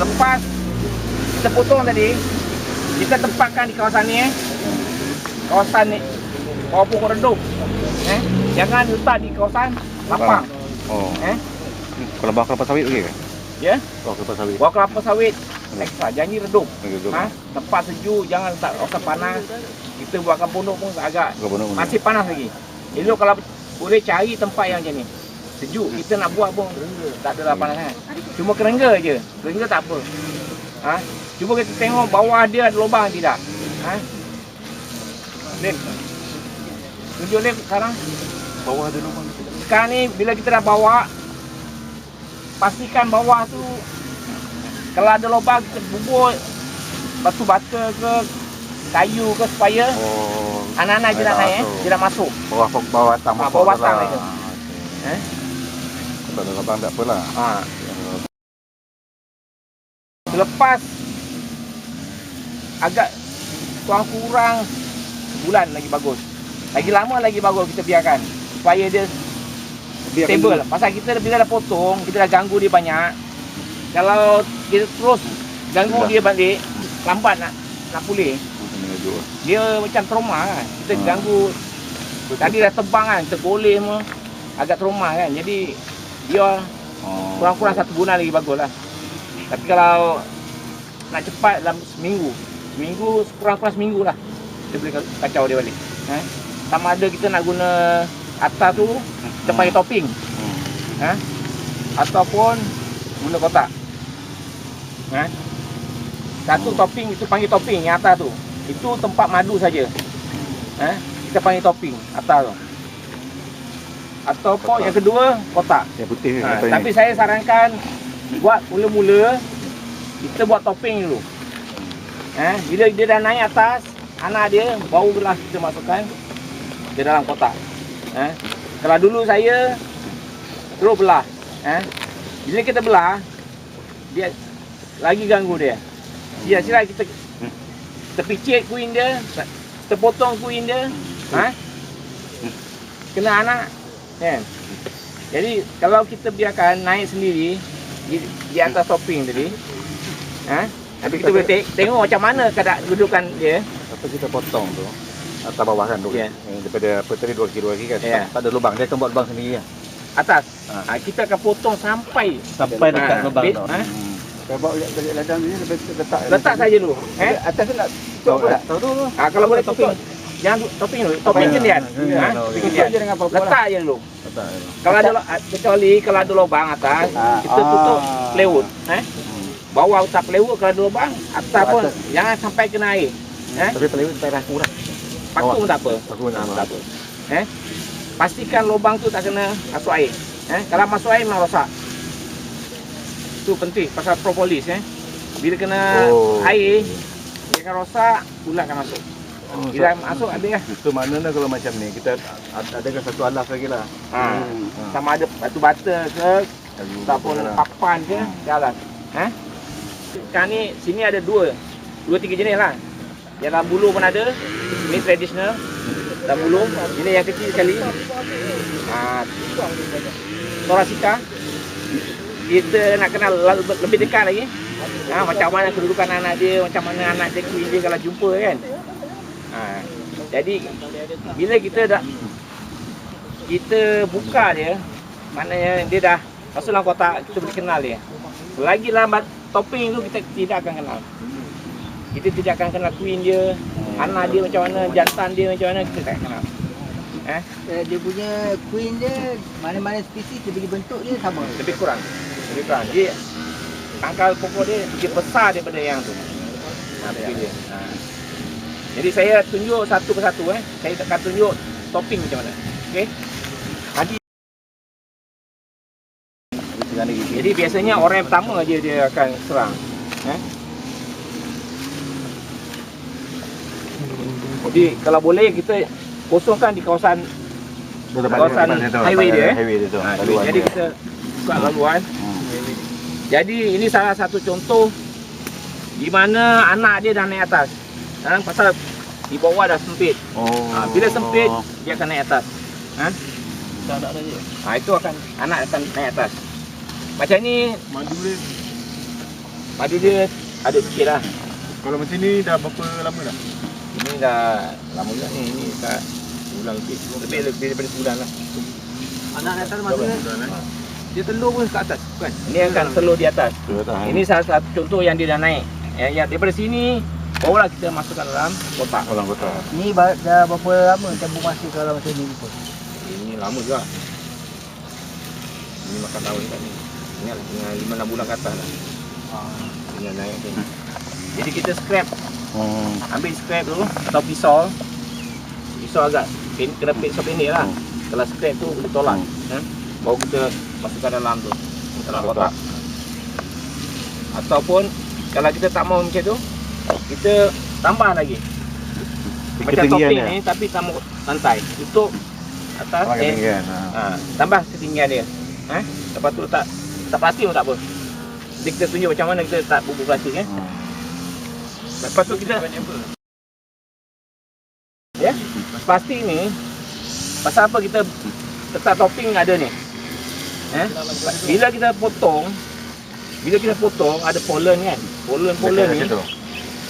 lepas kita potong tadi, kita tempatkan di kawasan ni eh. Kawasan ni pokok redup. Eh, jangan letak di kawasan lapang. Oh. Eh, Kalau bawah kelapa sawit okey ke? ya. Bawah kelapa sawit. Bawah kelapa sawit ekstra janji redup. Ha? Tempat sejuk, jangan letak kawasan panas. Kita buatkan pondok pun agak Bukan masih panas lagi. Elok kalau boleh cari tempat yang macam ni. Sejuk, kita nak buat pun tak adalah panas kan. Cuma kerengga je. Kerengga tak apa. Ha? Cuba kita tengok bawah dia ada lubang tidak. Ha? Lip. Tunjuk lip sekarang. Bawah ada lubang. Sekarang ni bila kita dah bawa pastikan bawah tu kalau ada lubang kita bubur batu bata ke kayu ke supaya Oh. anak-anak je nak naik eh, masuk. je nak masuk. Bawah bawah batang Ah, pokok bawah batang lah. aja. Ah, Eh? Tak ada lubang tak apalah. Ha. Selepas agak kurang kurang bulan lagi bagus. Lagi lama lagi bagus kita biarkan supaya dia stable. Pasal kita bila dah potong, kita dah ganggu dia banyak. Kalau kita terus ganggu Dah. dia balik, lambat nak nak pulih. Laju. Dia macam trauma kan. Kita Ha. ganggu tadi dah tebang kan, kita goleh semua agak trauma kan. Jadi dia Oh. kurang-kurang satu bulan lagi bagus lah. Tapi kalau nak cepat dalam seminggu, seminggu kurang-kurang seminggu lah kita boleh kacau dia balik. Eh? Sama ada kita nak guna atas tu kita panggil topping Hmm. eh? ataupun guna kotak. Eh? Satu topping itu panggil topping yang atas tu. Itu tempat madu saja. Eh? Kita panggil topping atas tu. Ataupun Kotak. yang kedua kotak. Yang putih. Ha, tapi ni? saya sarankan buat mula-mula kita buat topping dulu. Eh, bila dia dah naik atas, anak dia barulah kita masukkan ke dalam kotak. Eh, kalau dulu saya terus belah. Eh, bila kita belah, dia lagi ganggu dia. Dia sila kita kita picit kuin dia, kita potong kuin dia, ha? Kena anak, kan? Jadi kalau kita biarkan naik sendiri di, di atas topping tadi, ha? Tapi kita boleh te- tengok macam mana keadaan kedudukan dia. Apa kita potong tu? Atas bawah kan. Ya. Yang daripada apa tadi dua kaki dua kaki kan. Ya. Tak, tak ada lubang. Dia akan buat lubang sendiri kan. Atas. Ha. Ha, kita akan potong sampai Sampai dekat Ha, lubang bit- tu. ha? Hmm. Kalau bawa dari ladang ni lebih letak letak saja dulu. Eh? Atas tu nak tutup pula. tak? Tahu tu. Ha, kalau boleh topping. Jangan tu- topping dulu. Topping Ha, ha, Ha? Topping Tutup kendian. je dengan apa-apa lah. Letak je dulu. Letak. Kalau ada kecuali kalau ada lubang atas, Ah, kita tutup plywood. Eh? Hmm. Bawah tak plywood kalau ada lubang, atas pun jangan sampai kena air. Eh? Tapi pelawat tak raku lah. Paku Bawah. pun tak apa. Paku pun tak Ha, apa. tak apa. Eh? Pastikan lubang tu tak kena masuk air. Eh? Kalau masuk air memang rosak. Itu penting pasal propolis eh. Bila kena Oh. air dia akan rosak, ulat akan masuk. Oh, Bila masuk habis lah. Itu maknanya kalau macam ni kita ad- adakan satu alas lagi lah. Ha. Hmm. Sama ada batu bata ke ataupun lah. papan ke jalan. Eh? Sekarang ni sini ada dua. Dua tiga jenis lah. Yang dalam bulu pun ada. Ini traditional. Dalam bulu. Ini yang kecil sekali. Ha. Torasika. Kita nak kenal lebih dekat lagi. Ha, macam mana kedudukan anak dia, macam mana anak dia queen dia kalau jumpa kan. Ha. Jadi bila kita dah kita buka dia maknanya dia dah masuk dalam kotak kita boleh kenal dia. Selagi dalam bat- topping tu kita tidak akan kenal. Kita tidak akan kenal queen dia anak dia macam mana jantan dia macam mana kita tak kenal. Eh Eh, Dia punya queen dia mana-mana spesies dia bentuk dia sama. lebih kurang. Lebih kurang. Dia pangkal pokok dia dia besar daripada yang tu. Ha, betul dia. Ha. Jadi saya tunjuk satu persatu eh saya akan tunjuk topping macam mana okey tadi. Jadi biasanya orang yang pertama je dia akan serang. Eh? Jadi kalau boleh kita kosongkan di kawasan kawasan tu, highway dia, eh? Highway dia tu. ha, laluan jadi dia. kita buka laluan. Hmm. Jadi ini salah satu contoh di mana anak dia dah naik atas. Ha, pasal di bawah dah sempit. Oh. Ha, bila sempit dia akan naik atas. Ha? Tak ada lagi. Ha, itu akan anak akan naik atas. Macam ni Madu dia. Padu dia ada sikit lah. Kalau macam ni dah berapa lama dah? Ini dah lama juga ni. Ini kat bulan lebih. Lebih lebih daripada sebulan lah. Anak atas Berapa? Bulan eh? Dia telur pun kat atas, bukan? Ini akan telur di atas. Tahun. Ini salah satu contoh yang dia dah naik. Ya, ya daripada sini barulah kita masukkan dalam kotak. Orang kota. Ni dah berapa lama tempoh masa kalau macam ni pun? Ini lama juga. Ini makan tahun kat ni. Ingat dengan lima enam bulan ke atas lah. Dengan naik ni. Jadi kita scrap. Hmm. Ambil scrap tu atau pisau. Pisau agak pen, kena pisau pendek lah. Kalau scrap tu kita tolak. Ha? Baru kita masukkan dalam tu. Dalam kotak. Ataupun kalau kita tak mau macam tu, kita tambah lagi. Macam Ketinggian topping ni tapi tambah lantai. Tutup atas Orang eh, ketinggian. Ha. Ha, tambah ketinggian dia. Ha? Lepas tu letak tak plastik pun tak apa. Jadi kita tunjuk macam mana kita tak bubur plastik eh. Hmm. Lepas tu kita Ya. Plastik ni pasal apa kita letak topping ada ni. Eh? Bila kita potong bila kita potong ada pollen kan. Pollen-pollen ni,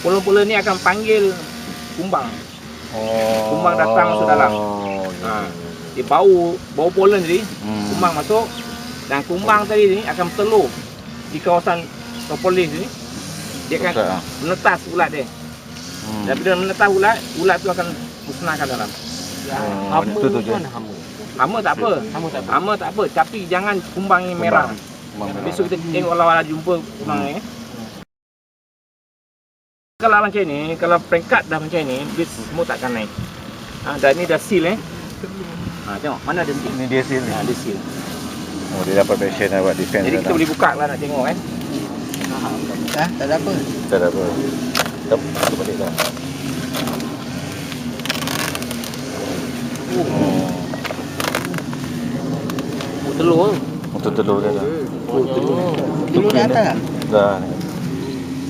Pollen-pollen ni akan panggil kumbang. Oh. Kumbang datang masuk dalam. Oh. Ha. Dia bau bau pollen tadi, Hmm. kumbang masuk dan kumbang tadi ni akan bertelur di kawasan propolis ni. Dia akan ha. menetas ulat dia. Hmm. Dan bila menetas ulat, ulat tu akan musnahkan dalam. Oh, itu tu je. Hama tak apa. Hama tak apa. Hama tak apa, tapi jangan kumbang ni merah. Kumbang merah. Besok kita tengok kalau ada jumpa kumbang ni. Eh. Kalau macam ni, kalau peringkat dah macam ni, dia semua takkan naik. Ha, dan ni dah seal eh. Ha, tengok, mana ada seal? Ini dia seal ni. Ha, ada seal. Oh, dia dapat passion dah buat defense. Jadi dah. kita boleh buka lah nak tengok kan. Ha? Tak ada apa? Tak ada apa. Tak tak balik dah. Oh. Oh, telur. Untuk telur dia dah. Oh, telur. Telur di atas tak? Dah. ni.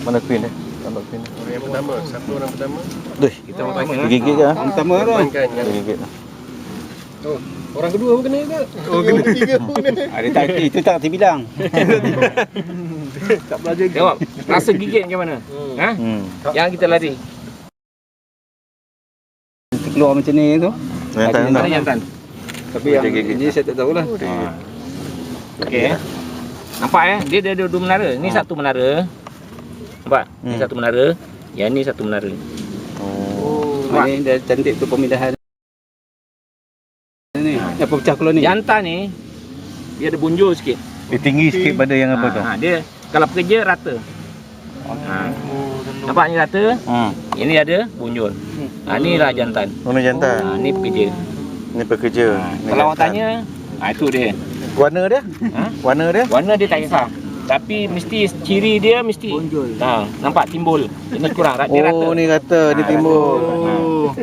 Mana queen dia? Nampak queen. Orang yang pertama, satu orang pertama Deh, Kita pertama lah. gigit ke? Pertama tu Mainkan yang Dia gigit. Orang kedua pun kena ke? Oh kena tiga pun kena Ada tak itu tak terbilang. Tak belajar? Tengok, rasa gigit macam mana? Ha? Hmm. Yang kita lari. Keluar macam ni tu. Yang tak nak. jantan? Tapi yang ini saya tak tahulah. Ha. Okey. eh. Nampak eh? Dia ada dua menara. Ni Ha. satu menara. Nampak? Hmm. satu menara. Yang ni satu menara. Oh. Ini dah cantik tu pemindahan. Ni, apa pecah keluar ni? Jantan ni dia ada bunjul sikit. Dia tinggi sikit pada yang apa Ha, tu? ha, dia kalau pekerja rata. Ha. Nampak ni rata, Hmm. ini ada bunjul. Ha, ni lah jantan. Oh, ni jantan. Ha, ni pekerja. Ni pekerja. Ni Kalau orang jantan. tanya, ha, itu dia. warna dia? Ha? Warna dia? Warna dia tak kisah. Tapi mesti ciri dia mesti Bonjol. ha, nampak timbul. Ini kurang, dia rata. Oh, ni rata, dia Ha, timbul.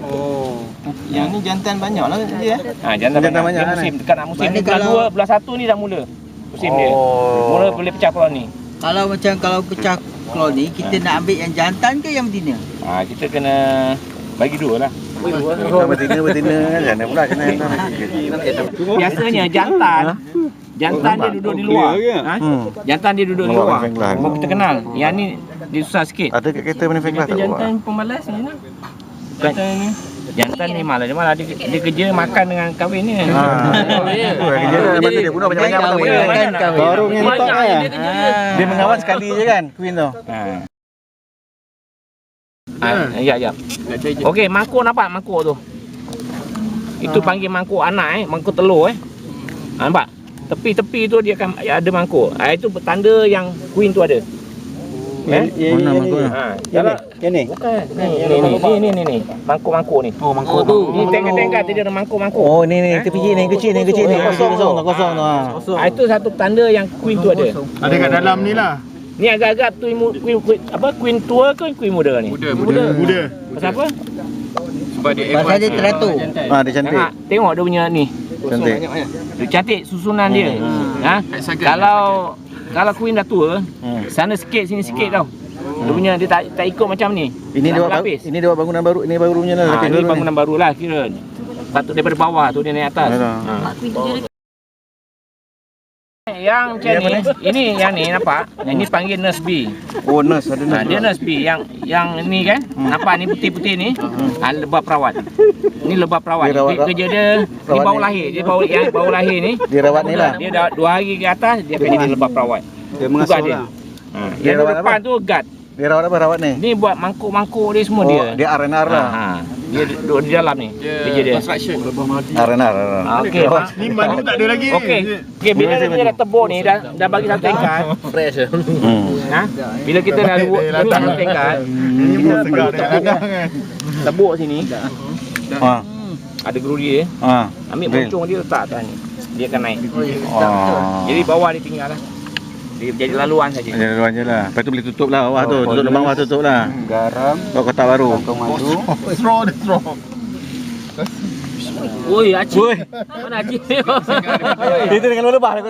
Oh. Yang ni jantan banyak lah dia. Ha, jantan, Jantan banyak. banyak Dia kan, musim dekat nak musim ni bulan kalau- 2, bulan 1 ni dah mula. Musim dia. Oh. Mula boleh pecah keluar ni. Kalau macam kalau pecah keluar ni, kita nak ambil yang jantan ke yang betina? Ha, kita kena bagi dua lah. Oh, betina, betina kan. Jangan pula kena. Biasanya jantan Jantan dia duduk di luar. Ha? Hmm. Jantan dia duduk di Nampak luar. Baru kita kenal. Yang ni dia susah sikit. Ada kat kereta mana kelas tak buat? pemalas ni lah Bukan, jantan ni malah dia malah dia, dia kerja makan dengan kahwin ni. Ha. Oh, kerja dia masa dia bunuh banyak-banyak Kan apa kahwin, benda. kan kahwin. Baru ngentok Banyak kan. yang dia kerja dia. Dia mengawal sekali je kan, Queen tu. Ha. Ah, ya ya. Okey, mangkuk nampak mangkuk tu. Itu panggil mangkuk anak eh, mangkuk telur eh. Ha, nampak? Tepi-tepi tu dia akan ada mangkuk. Ah itu tanda yang queen tu ada. Eh? Mana mangkuk? Ha, Yang kalau ni, yang ni. bukan ni ni ni ni ni mangkuk-mangkuk ni. Oh, mangkuk tu. Ni tengah-tengah dia ada mangkuk-mangkuk. Oh, ni ni tepi ni kecil ni kecil ni kosong kosong tu kosong tu. ha. Ah, itu satu tanda yang queen tu ada. Ada kat dalam ni lah Ni agak-agak tu queen, queen, apa queen tua ke queen muda ni? Muda Muda Muda Pasal apa? Sebab dia Pasal dia teratur. Ha, dia cantik. Tengok dia punya ni. Cantik. Dia cantik susunan dia. Ha? Kalau kalau queen dah tua, Hmm. sana sikit sini sikit tau. Dia punya dia tak tak ikut macam ni. Ini dia lapis. ini dia bangunan baru, ini baru punya lah. Ha, lapis ni baru ni. bangunan baru lah kira. Patut daripada bawah tu dia naik atas. Ha. Yang macam ni, ini yang ni nampak? Yang ni panggil nurse B. Oh, nurse ada Ha, dia nurse B yang yang ni kan? Nampak ni putih-putih ni? Ha, lebah perawat. Ni lebah perawat. Dia rawat- Dia, kerja dia ni baru lahir. Dia baru yang baru lahir ni. Dia rawat ni lah. Dia dah dua hari ke atas dia akan jadi lebah perawat. Dia mengasuh dia. lah. Ha, Dia yang rawat depan tu guard. Dia rawat apa rawat ni? Ni buat mangkuk-mangkuk dia semua Oh, dia. dia R&R lah. Ha, ha. Dia duduk di dalam ni. Kerja dia. R&R. Ha, okey. Ni madu tak ada lagi. Okey. Okey, bila kita dah tebuk ni dah dah bagi satu tingkat. Fresh. Hmm. Ha? Bila kita dah letak satu tingkat, kita perlu tebuk. Tebuk sini. Ha. Ada gerudi dia. Ha. Ambil pocong dia letak atas ni. Dia akan naik. Oh. Jadi bawah dia tinggal lah. Dia jadi laluan saja. Jadi luar je lah. Lepas tu boleh tutup lah bawah tu. Oh, Tutup lubang bawah tutup lah. Garam, Buat kotak baru. kantong madu. Oi, Acik. Mana Acik? Itu dengan lebah lah.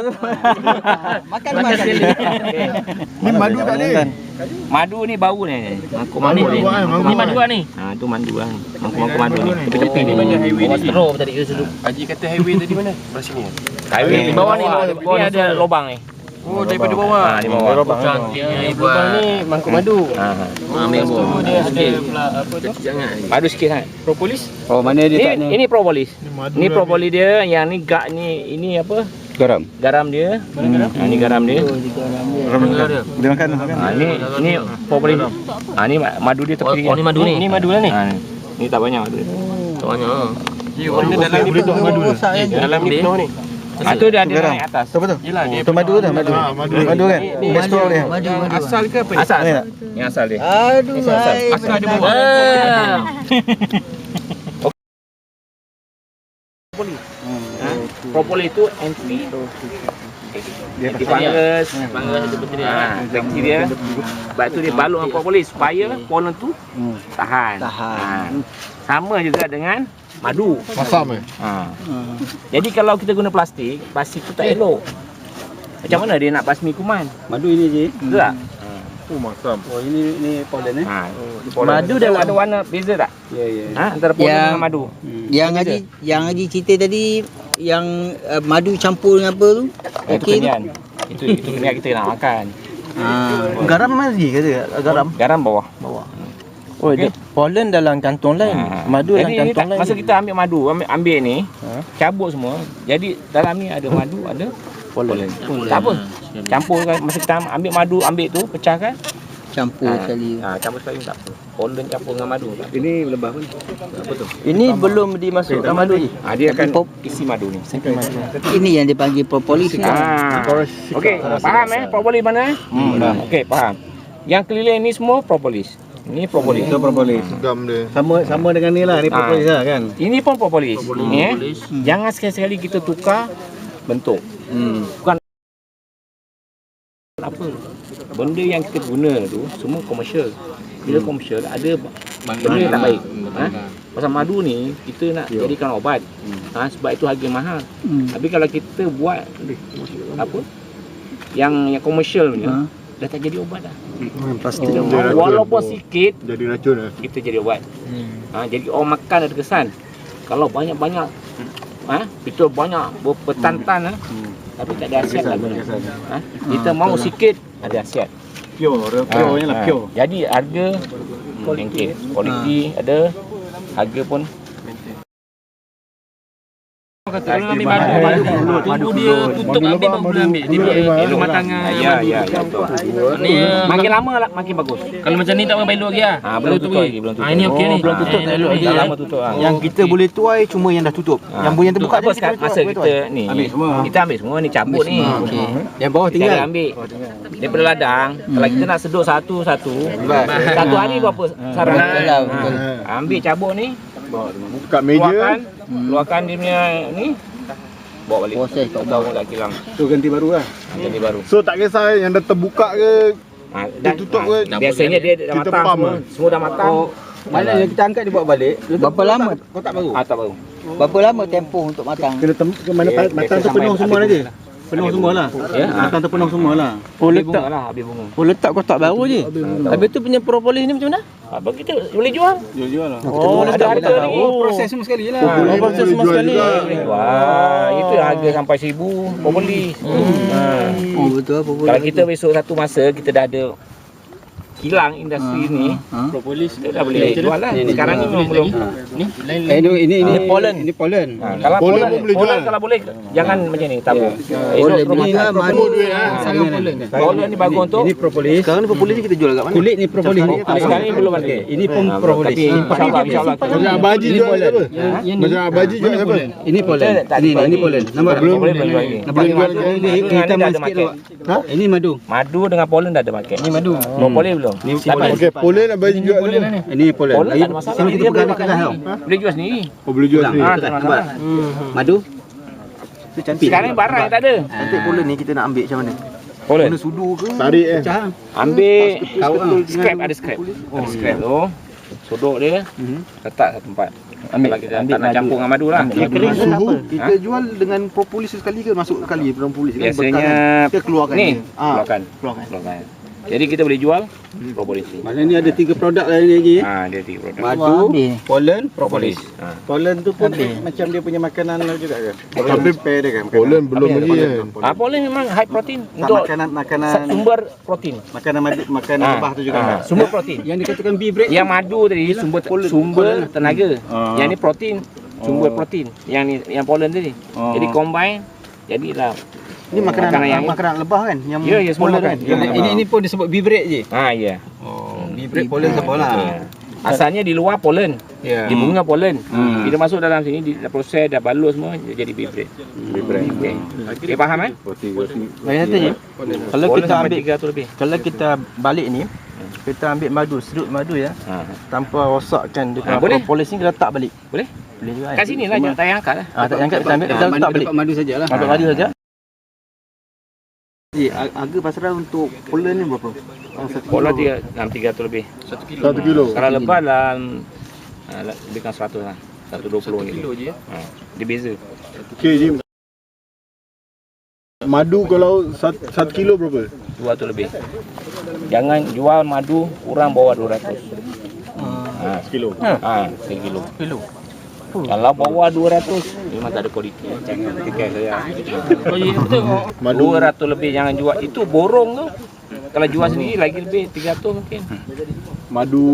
Makan makan. Ni madu tak ada. Madu ni bau ni. Mangkuk madu ni. Ni madu lah ni. Ha, tu madu lah ni. Mangkuk-mangkuk madu ni. Tepi-tepi ni. Bawah straw tadi ke sedut. Haji kata highway tadi mana? Belah sini. Highway di bawah ni. Ni ada lubang ni. Oh, daripada bawah. Ha, di bawah. Cantiknya ibu ni mangkuk madu. Ha, ha. Ambil tu dia ada pula apa tu? Jangan. Madu sikit sangat. Propolis. Oh, mana dia tak Ini, ni? ini propolis. Ini propolis dia, yang ni gak ni ini apa? Garam. Garam dia. Ha, ni garam dia. Dia makan makan. Ha, ni ni propolis. Ha, ni ma- madu dia tepi. Oh, ni madu ni. Ni madu lah ni. Ha, ni. ni tak banyak madu. Tak banyak. Ya, ni dalam ni madu kan? Dalam ni penuh ni. Ha, tu dia ada naik atas. Tu apa tu? Yelah dia Tu madu tu, madu. Madu kan? Kolesterol dia. Madu madu. asal ke apa ni? Asal. Ni asal. asal dia. Aduh. Asal ada bawah. Ah. Ha? Propolis tu anti Dia anti fungus, fungus itu bakteria. Ha, bakteria. Sebab tu dia balut dengan propolis supaya pollen tu tahan. Tahan. Ha. Sama juga dengan madu. Masam eh. Ha. Jadi kalau kita guna plastik, plastik tu tak elok. Macam mana dia nak basmi kuman? Madu ini je. Betul tak? Oh, masam. Oh, ini ni pollen eh. Ha. Madu dia dalam- ada warna beza tak? Ya, ya. Ha? Antara pollen Yang- dengan madu. Yang Haji yang Haji cerita tadi yang uh, madu campur dengan apa tu? Itu Okey tu. kenyan. Itu itu kenyan kita nak makan. Ha. Garam lagi ke dia? Garam. Garam bawah. Bawah. Oh, dia pollen dalam kantong lain. Ha. Madu dalam Jadi, ni kantong tak, lain. Masa kita ambil madu, ambil, ambil ni, Ha. cabut semua. Jadi dalam ni ada madu, ada pollen. Tak apa. Campurkan masa kita ambil madu, ambil tu, pecahkan. Campur Ha. sekali. Ha, campur sekali tak apa. Pollen campur dengan madu. tak apa. Ini lebah pun. Apa tu? Ini belum dimasukkan madu lagi. Ha, dia akan Pop- isi madu ni. Ini yang dipanggil propolis ni. Ha. Okey, faham eh propolis mana? Hmm, dah. Okey, faham. Yang keliling ni semua propolis. Ini propolis. Itu propolis. Gam dia. Sama sama dengan ni lah, ni Ah. propolis lah kan. Ini pun propolis. Ni eh. Jangan sekali-sekali kita tukar bentuk. Hmm. Bukan apa. Benda yang kita guna tu semua komersial. Bila komersial ada benda yang tak baik. Ha? Pasal madu ni kita nak jadikan obat. Ha? sebab itu harga mahal. Hmm. Tapi kalau kita buat apa? Yang yang komersial punya Ha. dah tak jadi obat dah. Plastik. Walaupun sikit Jadi racun lah. kita jadi obat. Ha, jadi orang makan ada kesan. Kalau banyak-banyak ha, betul banyak berpetan-tan ha, tapi tak ada hasiat lah guna. Ha, kita mau sikit ada hasiat. Pure, pure nya lah, Ha, pure. Jadi harga maintain. Kualiti ada, harga pun kata orang ambil madu, madu, tunggu dia tutup habis baru boleh ambil. Dia elok matangan. Ya, ya, ya. betul. Ni Makin lama lah makin bagus. kalau macam ni tak payah elok lagi ah. Ha, belum tutup lagi, belum tutup. Ah ini okey ni. belum tutup, tak elok lagi. Dah eh. lama tutup ah. Yang kita boleh tuai cuma yang dah tutup. Yang yang terbuka apa sekarang masa kita ni Ambil semua. kita ambil semua ni cabut ni Okey. Yang bawah kita tinggal. ambil daripada ladang kalau kita nak sedut satu-satu satu hari berapa sarang Betul lah, betul. Ha, ambil cabut ni Kat keluarkan. Keluarkan dia punya ni. Bawa balik. Proses kat bawa kat kilang Tu ganti baru lah. Ha, jadi baru. So tak kisah yang dah terbuka ke ha, tutup ke, biasanya dia dah matang semua. ke? semua dah matang. Mana yang kita angkat dia buat balik. Berapa lama? Kotak baru. ah tak baru. Berapa lama tempoh untuk matang? Kena tem- ke mana Dia- matang tu penuh semua nanti. Penuh semua lah. Ya. Ha. Akan terpenuh semua lah. Oh Habis letak bunga lah, habis bunga. Oh letak kotak baru je. Habis tu punya propolis ni macam mana? Apa kita boleh jual? Jual-jual lah. Oh ada letak harga lagi. Oh Proses semua sekali lah. Oh, proses semua jual sekali. jual. Itu harga sampai seribu, kau beli. Ha. Oh betul apa pun. Kalau kita besok satu masa kita dah ada kilang industri ni, Propolis. kita dah boleh jual lah. Sekarang ni memang belum. Lain Eh ini ini ini pollen. Ini pollen. Ha, kalau Pollen pollen, pun boleh pollen jual. kalau boleh jangan macam ni tabung. Boleh Esok beli terus lah madu. duit ah. sangat pollen. Pollen ni bagus untuk Ini propolis. Sekarang ni propolis ni kita jual kat mana? Kulit ni propolis ni. Ah, sekarang ni belum ada. Ini pun Ha, propolis. Tapi insyaAllah, insyaAllah. Macam abaji jual siapa? Yang Macam abaji jual siapa? Ini pollen. Kita tak Ini ini ni. pollen. Nampak tak? Belum boleh ni. Nampak madu ni ni. Dah ada. Ha? Ini madu. Madu dengan pollen dah ada market. Ni madu. Propolis belum. Ni Dapat. Okey, pollen abaji jual Pollen siapa? lah ni. Ini tak ada masalah. Sini kita pegang dekat lah tau. Boleh jual sendiri. Oh, boleh jual sendiri. Ah, tak ada masalah. Madu. Tu cantik. Sekarang barang yang tak ada. Cantik pollen ni kita nak ambil macam mana? Pollen. Guna sudu ke? Tarik eh. Pecah. Ambil Kawal scrap ada scrap. Ada scrap tu. Sodok dia, Mhm. letak satu tempat. Ambil kita ambil tak nak campur dengan madu lah. Dia kering ke apa? Kita jual dengan propolis sekali ke masuk sekali propolis kan Biasanya kita keluarkan ni, dia. Ah, keluarkan. keluarkan. Keluarkan. Jadi kita boleh jual propolis ni. Mana ni ada tiga produk lain lagi. Ha, dia tiga produk. Madu, habis. pollen, Propolis. Ha. Pollen tu pun macam dia punya makanan lah juga kan. Tapi pair dia kan. makanan. pollen belum lagi kan. Ah, pollen memang high protein Tak, untuk makanan makanan sumber protein. makanan madu, makanan Ah, lebah tu juga ah, kan. Sumber protein. Yang dikatakan bee bread Yang madu tadi sumber sumber tenaga. Ah. Yang ni protein, sumber protein. Yang ni yang pollen tadi. Oh. Jadi combine jadilah ni makanan makanan yang makanan, lebah kan yang Ya, ya, semua pollen makan. kan. Ya, Yang- makan. ini ini pun disebut bee bread je. Ha ya. Oh, bee bread pollen sama lah. Ya. Asalnya di luar pollen, Ya. di bunga pollen. Hmm. Bila masuk dalam sini di proses dah balut semua dia jadi bee bread. Bee bread. Okey. Okay, faham kan? Baik kata je. Kalau kita ambil 300 lebih. kalau kita balik ni kita ambil madu, serut madu ya Ha. tanpa rosakkan dia punya boleh. propolis ni kita letak balik. Boleh? Boleh juga. Kat sini lah jangan tak payah angkat lah. Ah, tak angkat kita ambil kita letak balik. madu sajalah. Madu madu saja. Eh, harga pasaran untuk pollen ni berapa? Oh, satu Pollen kilo. tiga, dalam 300 lebih. Satu kilo. Kalau lebat dalam ah, le- lebih kan 100 lah. 120 gitu. Kilo je ya. Ha. Dia beza. Okey, Jim. Madu kalau satu, satu kilo berapa? 200 lebih. Jangan jual madu kurang bawah 200. Ha. Kilo. Ha, 1 kilo. Kalau bawah 200 memang tak ada kualiti. Jangan tikai saya. Oh ya betul. Madu 200 lebih jangan jual. Itu borong tu. Kalau jual sendiri lagi lebih 300 mungkin. madu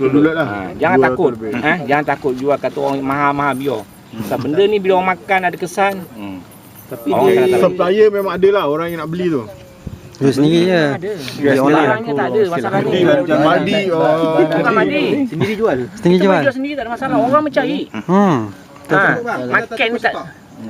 kelulat lah. Ha, jangan 200 takut. lebih. Ha, jangan takut jual kata orang mahal-mahal biar. Sebab benda ni bila orang makan ada kesan. Tapi Orang dia supplier memang ada lah orang yang nak beli tu. Dia sendiri je. Dia online. Masalahnya tak ada masalahnya. Madi, macam madi. Oh, Bukan mandi. Sendiri jual. Boleh jual sendiri tak ada masalah. Orang mencari. Hmm. Ha, makan ni tak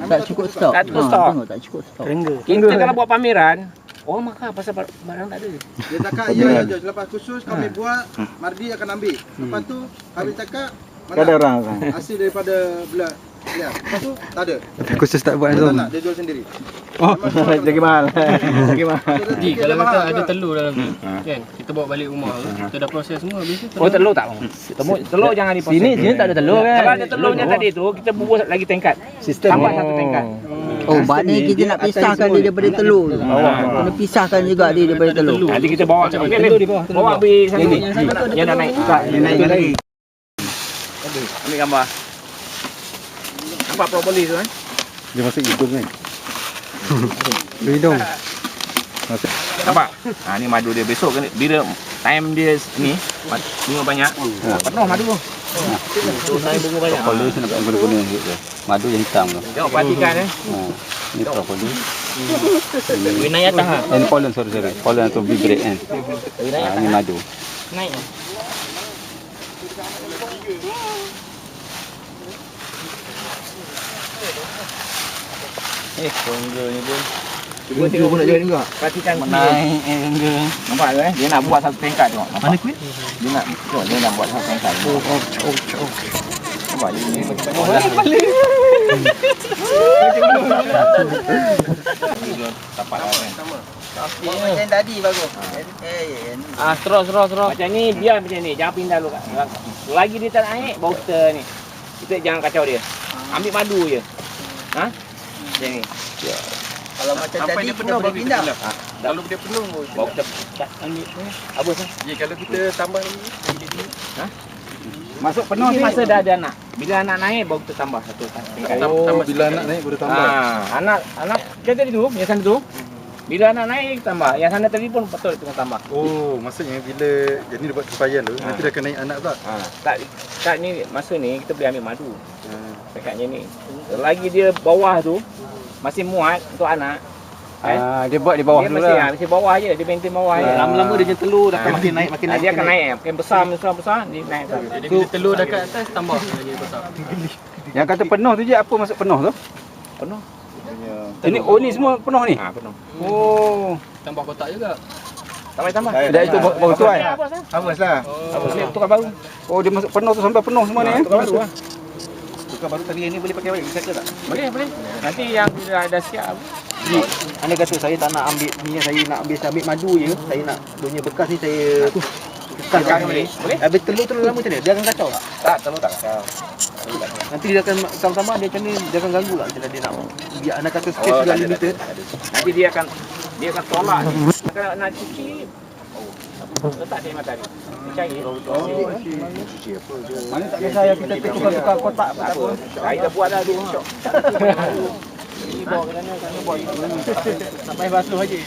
Tak cukup stok. Tak cukup Ha, stok. tengok, tak cukup stok. kita kalau buat pameran, orang makan pasal bar- barang tak ada. Dia cakap ya je lepas khusus kami buat Mardi akan ambil. Lepas tu kami cakap ada orang. hasil daripada belah lihat. Lepas tu tak ada. Khusus tak buat Dia tak nak dia jual sendiri. Oh, lagi mahal. Lagi mahal. Ji, kalau kata ada telur dalam tu, kan? Kita bawa balik rumah tu, kita dah proses semua habis tu. Oh telur tak? Telur, telur jangan diproses. Sini sini tak ada telur kan? Kalau ada telurnya tadi tu, kita bubuh lagi tingkat. Sistem Tambah satu tingkat. Oh, maknanya kita nak pisahkan dia daripada telur. Kena pisahkan juga dia daripada telur. Nanti kita bawa Okey, telur di bawah, Bawa ambil satu. Yang dah naik. Dia naik lagi. Ambil gambar. Nampak propolis tu kan? Dia masuk hidung kan. Hidung. Nampak? Ha ni madu dia besok kena bila time dia ni bunga banyak. Penuh madu tu. Bunga banyak. Propolis nak pakai guna-guna tu. Madu yang hitam tu. Tengok perhatikan eh. Ha. Ni propolis. Winayatah ha. Eh, ni pollen sorry sorry. Pollen atau bee bread kan. Ha, ni madu. Naik. Eh, ni pun. Cuba tengok pun nak jual juga. Perhatikan Naik enggak. Nampak tu eh? Dia nak buat satu tingkat tu. Mana kuih? Dia nak tengok dia nak buat satu tingkat. Oh, oh, oh, oh. Nampak dia ni oh, balik. Dapat lah kan. Macam tadi bagus. Eh, eh, Ah, terus terus terus. Macam ni biar macam ni. Jangan pindah dulu kat. Lagi dia tak naik baru kita ni. Kita jangan kacau dia. Ambil madu je. Ha? Macam ni. Kalau macam Sampai tadi dia kita penuh boleh baru kita pindah. bilang. Kalau dia penuh Bawa kita cat ambil ni. Apa sah? Ya kalau kita tambah lagi. Masuk penuh ni masa dah ada anak. Bila anak naik baru kita tambah satu tingkat. Tambah, tambah bila anak naik baru tambah. Ah, anak anak dia tadi tu, yang sana tu. Bila anak naik tambah. Yang sana tadi pun betul tengah tambah. Oh, maksudnya bila jadi dia buat kepayan tu, nanti dia akan naik anak pula. Ha, tak tak ni masa ni kita boleh ambil madu. Dekatnya ni. Lagi dia bawah tu masih muat untuk anak. Ah, dia buat di bawah dia dulu masih, lah. ah, masih bawah je, dia maintain bawah je. Lama-lama dia je telur dah Ah. makin naik makin Ah, naik. dia akan naik, makin besar, besar, besar, dia naik besar. Jadi bila telur dah kat atas tambah lagi besar. Yang kata penuh tu je apa maksud penuh tu? Penuh. Ini oh ni semua penuh ni. Ha, penuh. Oh. Tambah kotak juga. Tambah tambah. Dah itu baru baru tuai. Awas lah. Apa sini tukar baru. Oh dia masuk penuh tu sampai penuh semua ni eh. Tukar baru lah. Tukar baru tali ini boleh pakai balik kata tak? Boleh, boleh. Nanti yang dah, dah siap. Ji, anda kata saya tak nak ambil ni saya nak ambil saya ambil madu je. Saya nak dunia bekas ni saya tekan Tekan boleh? Boleh? Habis telur telur lama macam ni? Dia akan kacau tak? Tak, telur tak kacau. Nanti dia akan sama-sama dia macam ni dia akan ganggu lah macam dia nak biar anda kata space Oh, dia ada, limited. Nanti dia akan dia akan tolak. Kalau nak cuci, oh, letak di matahari. Cair. Oh, Mana tak kisah yang kita tukar-tukar kotak tak apa. Saya dah buat dah shot. Ini bawa ke sana, sana bawa ke sana. Sampai basuh aja.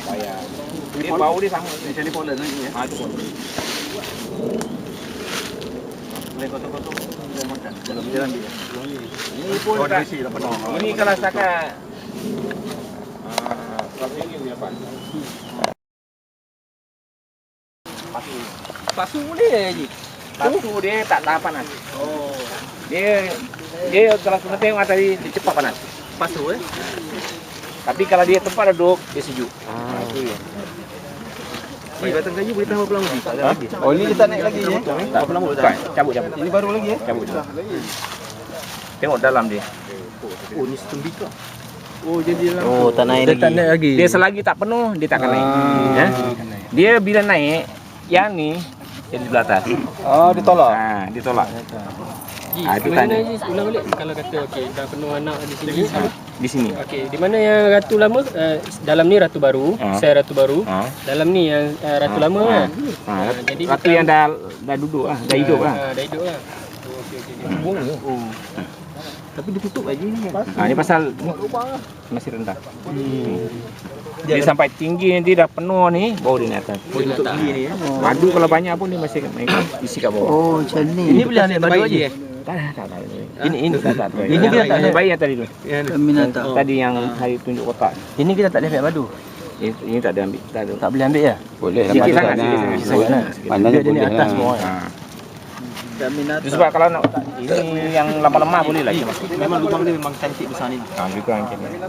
Dia bau dia sama. Macam ni pollen lagi ya. Ha, tu pollen. boleh kotak-kotak dia makan. Kalau dia. Ini pun dia penuh. ini kalau setakat ah, berapa ringgit boleh dapat? Pasu. Pasu boleh je. Pasu dia tak tahan panas. Oh. Dia dia kalau kita tengok tadi dia cepat panas. Pasu eh. Tapi kalau dia tempat duduk dia sejuk. Ah, itu dia. Ni batang kayu boleh tahan berapa lama ni? Ha? Oh ni dia tak naik lagi ni. Tak berapa lama bukan. Cabut cabut. Ini baru lagi eh. Cabut. Tengok dalam dia. Oh ni setembika. Oh jadi dalam. Oh, tak naik Dia tak naik lagi. Dia selagi tak penuh dia tak akan naik. Ya? Dia bila naik yang ni dia di belah atas. Oh dia tolak. Ha, dia tolak. Ji, Ah, itu tanya. Ji? Ulang balik. Kalau kata okey dah penuh anak di sini. Di sini. Okey, di mana yang ratu lama uh, dalam ni ratu baru, Ah. saya ratu baru. Ha. Dalam ni yang uh, ratu Ah, lama ah. kan. Ha, Ah, jadi ratu kita- yang dah dah duduk lah, dah hidup lah. Ah, dah hidup lah. Oh, okey okey. okey. Oh. Tapi dia tutup lagi ni. Ha, ni pasal masih rendah. Dia sampai tinggi nanti dah penuh ni baru dia naik atas. Oh dia gigi ni eh. Madu kalau banyak pun dia masih naik isi kat bawah. Oh, macam ni. Ini boleh ambil madu aja. Tak tak tak. tak. Ini ini Tak tak. tak. Ini dia tak bayi yang tadi tu. Kami nak tak. Tadi yang saya tunjuk kotak. Ini kita tak boleh ambil madu. Ini, ini tak ada ambil. Tak ada. Tak boleh ambil ya. Boleh lah Sikit sangat, sikit sangat, sikit Boleh sangat, lah. sikit. Maknanya Dia dia ni boleh atas lah. semua. Ha. Kami nak Itu sebab kalau nak ini yang lemah-lemah boleh lah. Memang lubang dia memang cantik besar ni. Ha, lebih kurang macam ni.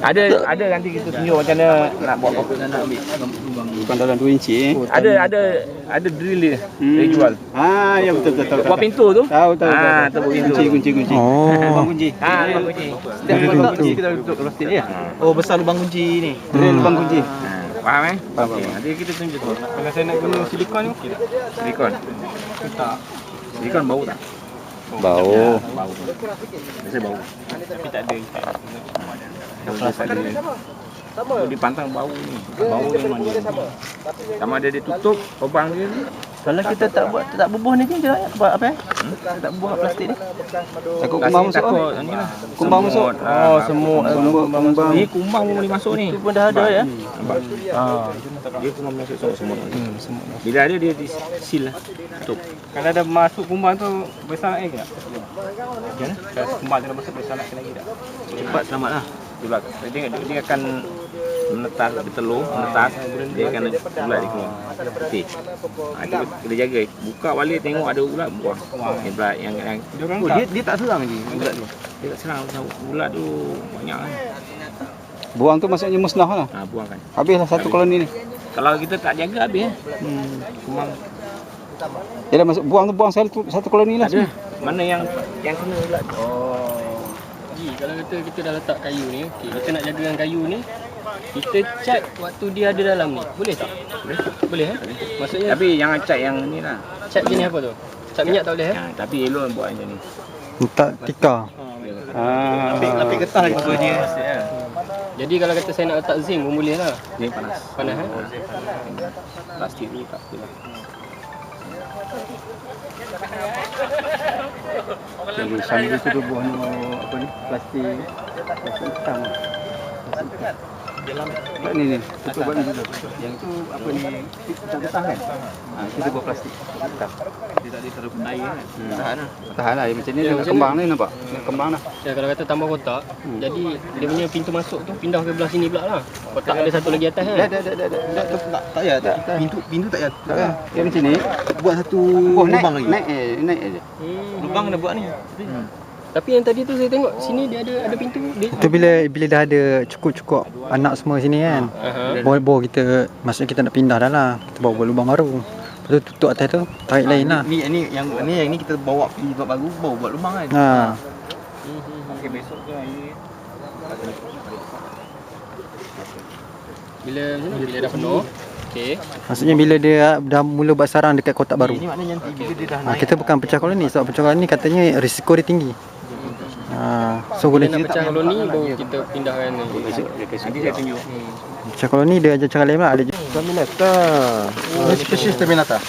Ada ada nanti kita tunjuk macam mana nak buat apa. Nak ambil lubang. Bukan dalam 2 inci eh. Ada ada ada drill dia. Dia jual. Ah ya betul betul betul. Buat pintu tu. Tahu tahu tahu. Ah, tu buat pintu. Kunci kunci kunci. Lubang kunci. Ha, lubang kunci. Setiap lubang kunci kita tutup ni ya. Oh besar lubang kunci ni. Drill lubang kunci. Ha, faham eh? Okey, nanti kita tunjuk tu. Kalau saya nak guna silikon ni okey tak? Silikon. Tak. Silikon bau tak? Bau. Bau. Biasa bau. Tapi tak ada ikat. Kalau tak ada. Sama. Dipantang bau ni. Bau ni memang dia. Sama ada dia tutup lubang dia ni. Kalau kita tak buat tak bubuh ni je buat apa eh? Tak bubuh plastik ni. Takut kumbang masuk. Takut ah. ni lah. Kumbang masuk. Semut, ah, Oh semut Kumbang kumbang. Ni kumbang pun boleh masuk ni. Itu pun dah ada ya. Nampak? Ah. Dia kumbang masuk semut semut. Hmm, semut. Bila ada dia di seal lah. Tutup. Kalau ada masuk kumbang tu besar lagi tak? Macam mana? Kalau kumbang tu masuk besar lagi tak? Cepat selamat lah. Dia, dia, dia, dia akan menetas bertelur, menetas, dia akan ulat dia keluar. Putih. Ha, itu kena jaga. Buka balik tengok ada ulat. Yang ulat yang, yang Dia orang Oh dia dia tak serang lagi ulat tu. dia tak serang ulat tu banyak kan. Buang tu maksudnya musnah lah. Ha, buang kan. Habislah satu koloni ni. Kalau kita tak jaga habis eh. Hmm. Kumang Yalah masuk buang tu buang satu satu koloni lah. ada. Mana yang yang kena ulat tu? Ji, kalau kata kita dah letak kayu ni, okey, kita nak jagakan kayu ni, kita cat waktu dia ada dalam ni. Boleh tak? Boleh. Boleh eh? Maksudnya Tapi jangan cat yang ni lah. cat jenis apa tu? Cat minyak tak boleh eh? Ha, tapi elok buat macam ni. Tak tikar. Lapik lapik getah lagi tu dia. Jadi kalau kata saya nak letak zinc pun boleh lah. Ni panas. Panas eh? Oh, zinc panas. Plastik dulu tak apa lah. Jadi sambil tu tu buah apa ni? Plastik plastik hitam. Buat ni ni, tutup buat ni dulu. Yang tu apa ni? Getah-getah kan? Ha, itu dia buah plastik. Hitam. Dia tak boleh terus air kan. Tahan lah. Tahan lah, macam ni Ya, dia macam kembang ni nampak? Kembang dah. Ya, kalau kata tambah kotak, jadi dia punya pintu masuk tu pindah ke belah sini pula lah. Kotak ada satu lagi atas kan? Dah, dah, dah, dah, dah. Tak, tak, tak, tak payah tak. Pintu pintu tak payah. Tak kan? Dia macam ni. Buat satu Oh, lubang lagi. naik eh, naik je. Hmm. Lubang kena buat ni. Tapi yang tadi tu saya tengok sini dia ada ada pintu. Dia, Itu bila bila dah ada cukup-cukup anak semua sini kan. Aha. Bawa-bawa kita maksudnya kita nak pindah dah lah. Kita bawa buat lubang baru. Lepas tu tutup atas tu, tarik lain lah. Ni ni yang ni yang ni kita bawa pergi tempat baru, bawa buat lubang kan. Ha. Okay, besok ke. Bila bila dah penuh. Okey. Maksudnya bila dia dah mula buat sarang dekat kotak baru. Ini maknanya nanti bila dia dah Ha, naik. kita bukan pecah koloni sebab pecah koloni katanya risiko dia tinggi. Ha, so boleh nak pecah koloni baru kita pindahkan ni. Nanti saya tunjuk. pecah koloni dia ada cara lain lah. Ada je. Terminata. Ini spesies Terminata.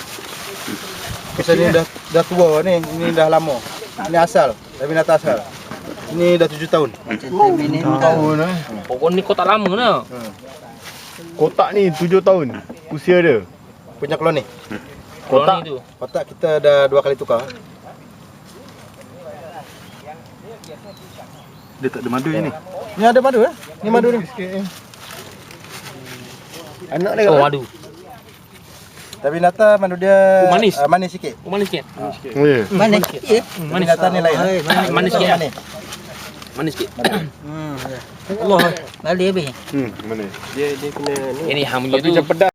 Pasal ni dah dah tua ni, ini dah lama. Ini asal, Terminata asal. Ini dah 7 tahun. Tahun eh. Pokok ni kotak lama lah. Kotak ni 7 tahun usia dia. Punya koloni. Kotak tu. Kotak kita dah dua kali tukar. Dia tak ada madu je ni. Ni ada madu eh? Ni madu ni. Anak dia. Oh, madu. Terminata madu dia Oh, manis. ah, manis sikit. Oh, manis sikit. Oh ya. Mana? Ya. Terminata ni lain. eh. Manis sikit. Manis. Manis sikit. Allah. Balik habis. Hmm, mana? Dia dia kena ni. Ini hang punya Tapi tu. macam pedas